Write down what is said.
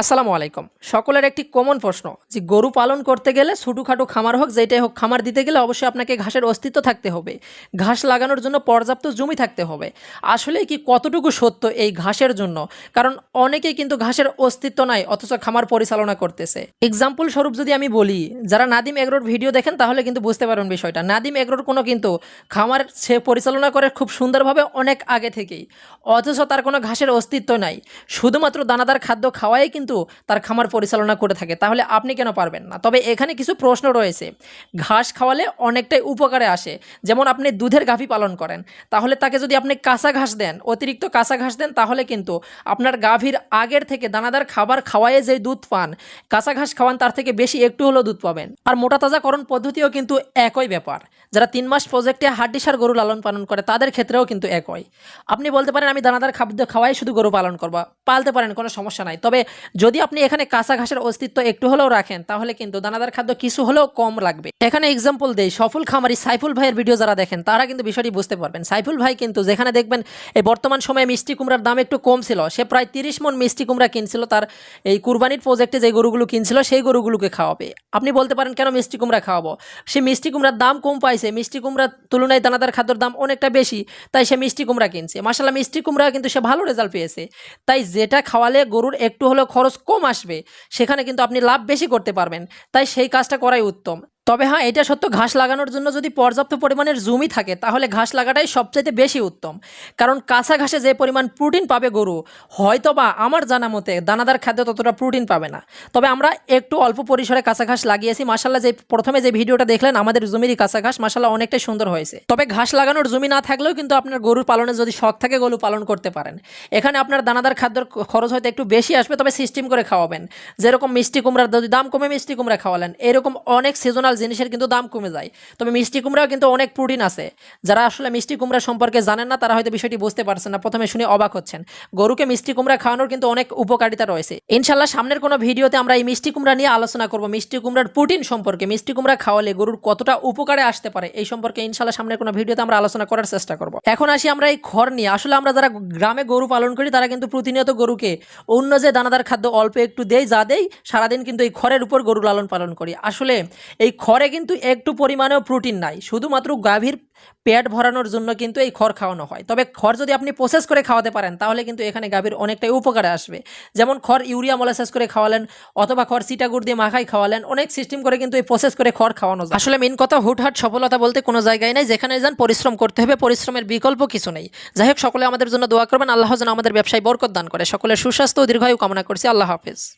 আসসালামু আলাইকুম। সকলের একটি কমন প্রশ্ন, যে গরু পালন করতে গেলে ছোটোখাটো খামার হোক, যেটাই হোক, খামার দিতে গেলে অবশ্যই আপনাকে ঘাসের অস্তিত্ব থাকতে হবে। ঘাস লাগানোর জন্য পর্যাপ্ত জমি থাকতে হবে। আসলে কি কতটুকু সত্য এই ঘাসের জন্য? কারণ অনেকেই কিন্তু ঘাসের অস্তিত্ব নাই, অথচ খামার পরিচালনা করতেছে। এক্সাম্পল স্বরূপ যদি আমি বলি, যারা নাদিম এগ্রোর ভিডিও দেখেন, তাহলে কিন্তু বুঝতে পারবেন বিষয়টা। নাদিম এগ্রোর কোনো কিন্তু খামার সে পরিচালনা করে খুব সুন্দরভাবে অনেক আগে থেকেই। অথচ তার কোনো ঘাসের অস্তিত্ব নাই। শুধুমাত্র দানাদার খাদ্য খাওয়াই কিন্তু তার খামার পরিচালনা করে থাকে। তাহলে আপনি কেন পারবেন না? তবে এখানে কিছু প্রশ্ন রয়েছে। ঘাস খাওয়ালে অনেকটাই উপকারে আসে। যেমন আপনি দুধের গাভী পালন করেন। তাহলে তাকে যদি আপনি কাঁচা ঘাস দেন, অতিরিক্ত কাঁচা ঘাস দেন, তাহলে কিন্তু আপনার গাভীর আগের থেকে দানাদার খাবার খাওয়ায়ে যে দুধ পান, কাঁচা ঘাস খাওয়ান তার থেকে বেশি একটু হলেও দুধ পাবেন। আর মোটা তাজাকরণ পদ্ধতিও কিন্তু একই ব্যাপার। যারা তিন মাস প্রজেক্টে হাড্ডিসার গরু লালন পালন করে, তাদের ক্ষেত্রেও কিন্তু একই। আপনি বলতে পারেন, আমি দানাদার খাদ্য খাওয়াই শুধু গরু পালন করব। পালতে পারেন, কোনো সমস্যা নাই। তবে যদি আপনি এখানে কাঁচা ঘাসের অস্তিত্ব একটু হলেও রাখেন, তাহলে কিন্তু দানাদার খাদ্য কিছু হলেও কম লাগবে। এখানে এক্সাম্পল দেই, সফল খামারি সাইফুল ভাইয়ের ভিডিও যারা দেখেন, তারা কিন্তু বিষয়টি বুঝতে পারবেন। সাইফুল ভাই কিন্তু যেখানে দেখবেন এই বর্তমান সময়ে মিষ্টি কুমড়ার দাম একটু কম ছিল। সে প্রায় তিরিশ মন মিষ্টি কুমড়া কিনছিল, তার এই কুরবানির প্রজেক্টে যে গরুগুলো কিনছিল, সেই গরুগুলোকে খাওয়াবে। আপনি বলতে পারেন, কেন মিষ্টি কুমড়া খাওয়াবো? সে মিষ্টি কুমড়ার দাম কম পাইছে, মিষ্টি কুমড়ার তুলনায় দানাদার খাদ্যর দাম অনেকটা বেশি, তাই সে মিষ্টি কুমড়া কিনছে। মাসাল্লাহ মিষ্টি কুমড়া কিন্তু সে ভালো রেজাল্ট পেয়েছে। তাই যেটা খাওয়ালে গরুর একটু হলেও খরচ কম আসবে, সেখানে কিন্তু আপনি লাভ বেশি করতে পারবেন। তাই সেই কাজটা করাই উত্তম। তবে হ্যাঁ এটা সত্য, ঘাস লাগানোর জন্য যদি পর্যাপ্ত পরিমাণের জমি থাকে, তাহলে ঘাস লাগাটাই সবচাইতে বেশি উত্তম। কারণ কাঁচা ঘাসে যে পরিমাণ প্রোটিন পাবে গরু হয়তো বা আমার জানা মতে দানাদার খাদ্য ততটা প্রোটিন পাবে না। তবে আমরা একটু অল্প পরিসরে কাঁচা ঘাস লাগিয়েছি। মাসাল্লাহ যে প্রথমে যে ভিডিওটা দেখলেন, আমাদের জমিরই কাঁচা ঘাস মাসাল্লাহ অনেকটাই সুন্দর হয়েছে। তবে ঘাস লাগানোর জমি না থাকলেও কিন্তু আপনার গরুর পালনে যদি শখ থাকে, গরু পালন করতে পারেন। এখানে আপনার দানাদার খাদ্যর খরচ হয়তো একটু বেশি আসবে, তবে সিস্টেম করে খাওয়াবেন। যেরকম মিষ্টি কুমড়ার যদি দাম কমে, মিষ্টি কুমড়া খাওয়ালেন। এরকম অনেক সিজনাল জিনিসের কিন্তু দাম কমে যায়। তবে মিষ্টি কুমড়াও কিন্তু অনেক প্রোটিন আছে। যারা আসলে মিষ্টি কুমড়া সম্পর্কে জানেন না, তারা হয়তো বিষয়টি বুঝতে পারছেন না। প্রথমে শুনে অবাক হচ্ছেন। গরুকে মিষ্টি কুমড়া খাওয়ানোর কিন্তু অনেক উপকারিতা রয়েছে। ইনশাল্লাহ সামনের কোনো ভিডিওতে আমরা এই মিষ্টি কুমড়া নিয়ে আলোচনা করব। মিষ্টি কুমড়ার প্রোটিন সম্পর্কে, মিষ্টি কুমড়া খাওয়ালে গরুর কতটা উপকারে আসতে পারে, এই সম্পর্কে ইনশাল্লাহ সামনের কোনো ভিডিওতে আমরা আলোচনা করার চেষ্টা করব। এখন আসি আমরা এই খড় নিয়ে। আসলে আমরা যারা গ্রামে গরু পালন করি, তারা কিন্তু প্রতিনিয়ত গরুকে অন্য যে দানাদার খাদ্য অল্প একটু দেয় যা দেই, সারাদিন কিন্তু এই খড়ের উপর গরু লালন পালন করি। আসলে এই খড়ে কিন্তু একটু পরিমাণেও প্রোটিন নাই। শুধুমাত্র গাভীর পেট ভরানোর জন্য কিন্তু এই খড় খাওয়ানো হয়। তবে খড় যদি আপনি প্রসেস করে খাওয়াতে পারেন, তাহলে কিন্তু এখানে গাভীর অনেকটাই উপকারে আসবে। যেমন খড় ইউরিয়া মোলাসেস করে খাওয়ালেন, অথবা খড় সিটাগুড় দিয়ে মাখাই খাওয়ালেন, অনেক সিস্টেম করে কিন্তু এই প্রসেস করে খড় খাওয়ানো যায়। আসলে মেন কথা, হুটহাট সফলতা বলতে কোনো জায়গায় নেই। যেখানে যান পরিশ্রম করতে হবে, পরিশ্রমের বিকল্প কিছু নেই। যাই হোক, সকলে আমাদের জন্য দোয়া করবেন। আল্লাহ যেন আমাদের ব্যবসায় বরকত দান করে। সকলের সুস্বাস্থ্য ও দীর্ঘায়ু কামনা করছি। আল্লাহ হাফিজ।